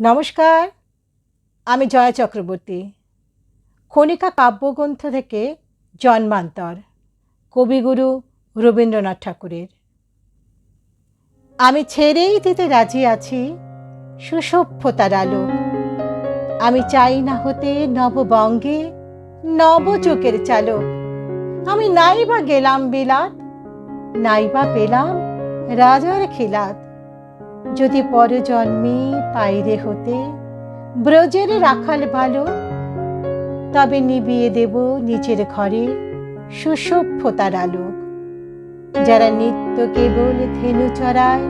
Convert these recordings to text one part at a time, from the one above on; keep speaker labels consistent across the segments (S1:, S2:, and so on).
S1: নমস্কার, আমি জয়া চক্রবর্তী। খনিকা কাব্যগ্রন্থ থেকে জন্মান্তর, কবিগুরু রবীন্দ্রনাথ ঠাকুরের। আমি ছেড়েই দিতে রাজি আছি, সুসভ্যতার আলো। আমি চাই না হতে নববঙ্গে নবযুগের চালক। আমি নাই বা গেলাম বিলাত, নাই বা পেলাম রাজার খিলাত। যদি পরজন্মে পাইরে হতে ব্রজের রাখাল ভালো, তবে নিবিয়ে দেব নিজের ঘরে সুসভ্যতার আলোক। যারা নিত্য কেবল ধেনু চড়ায়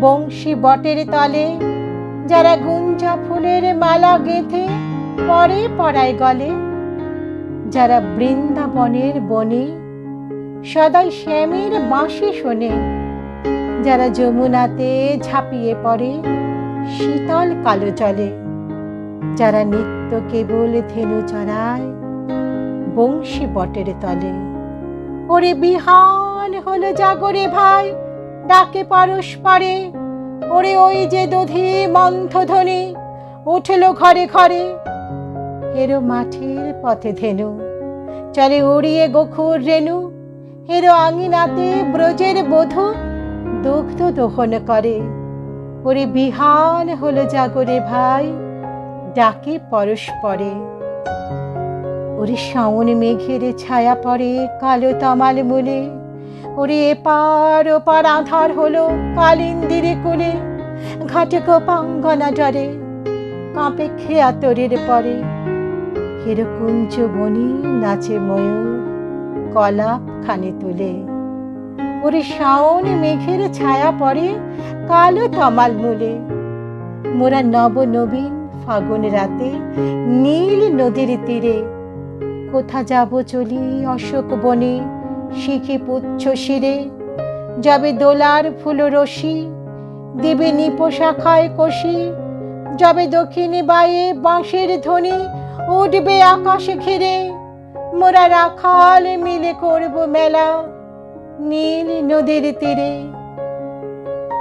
S1: বংশী বটের তলে, যারা গুঞ্জা ফুলের মালা গেঁথে পরে পড়ায় গলে, যারা বৃন্দাবনের বনে সদাই শ্যামের বাঁশি শোনে যারা যমুনাতে ঝাঁপিয়ে পড়ে, শীতল কালো জলে। যারা নিত্য কেবল ধেনু চড়ায়, বংশী বটের তলে। ওরে বিহান হলো জাগরে ভাই, ডাকে পরস্পরে ওরে ওই যে দধি মন্থধ্বনি উঠল ঘরে ঘরে। হেরো মাঠের পথে ধেনু, চলে উড়িয়ে গোখুর রেণু। হেরো আঙিনাতে ব্রজের বধূ দুগ্ধ দোহন করে। ওরে বিহান হলো জাগরে ভাই, ডাকে পরস্পরে ওরে শাওন মেঘের ছায়া পড়ে কালো তামাল মূলে। ওরে এপার ওপার আধার হলো কালিন্দিরে কোলে। ঘাটে গোপাঙ্গনা ডরে কাঁপে খেয়া তরের পরে। হেরকুঞ্জ বনি নাচে ময়ূর কলাপ খানে তুলে। ওরে শাওন মেঘের ছায়া পড়ে কালো তমাল মূলে। মোরা নব নবীন ফাগুন রাতে নীল নদীর তীরে। কোথা যাব চলি অশোক বনে, শিখি পুচ্ছ শিরে। যাবে দোলার ফুল রশি, দেবে নিপোশাখায় কষি। যাবে দক্ষিণে বায়ে বাঁশের ধ্বনি, উঠবে আকাশে ঘিরে। মোরা রাখাল মিলে করব মেলা। নীল নদীর তীরে।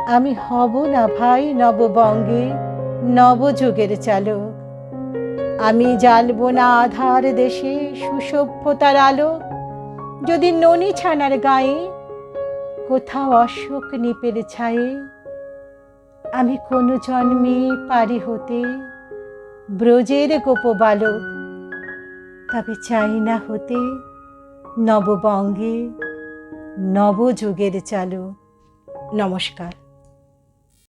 S1: আমি হব না ভাই নববঙ্গে নবযুগের চালক। আমি জ্বালব না আধার দেশে সুসভ্যতার আলো যদি ননি ছানার গায়ে কোথাও অশোক নিপের ছায়ে। আমি কোনো জন্মে পারি হতে ব্রজের গোপ বালক। তবে চাই না হতে নববঙ্গে নবযুগের চালু। নমস্কার।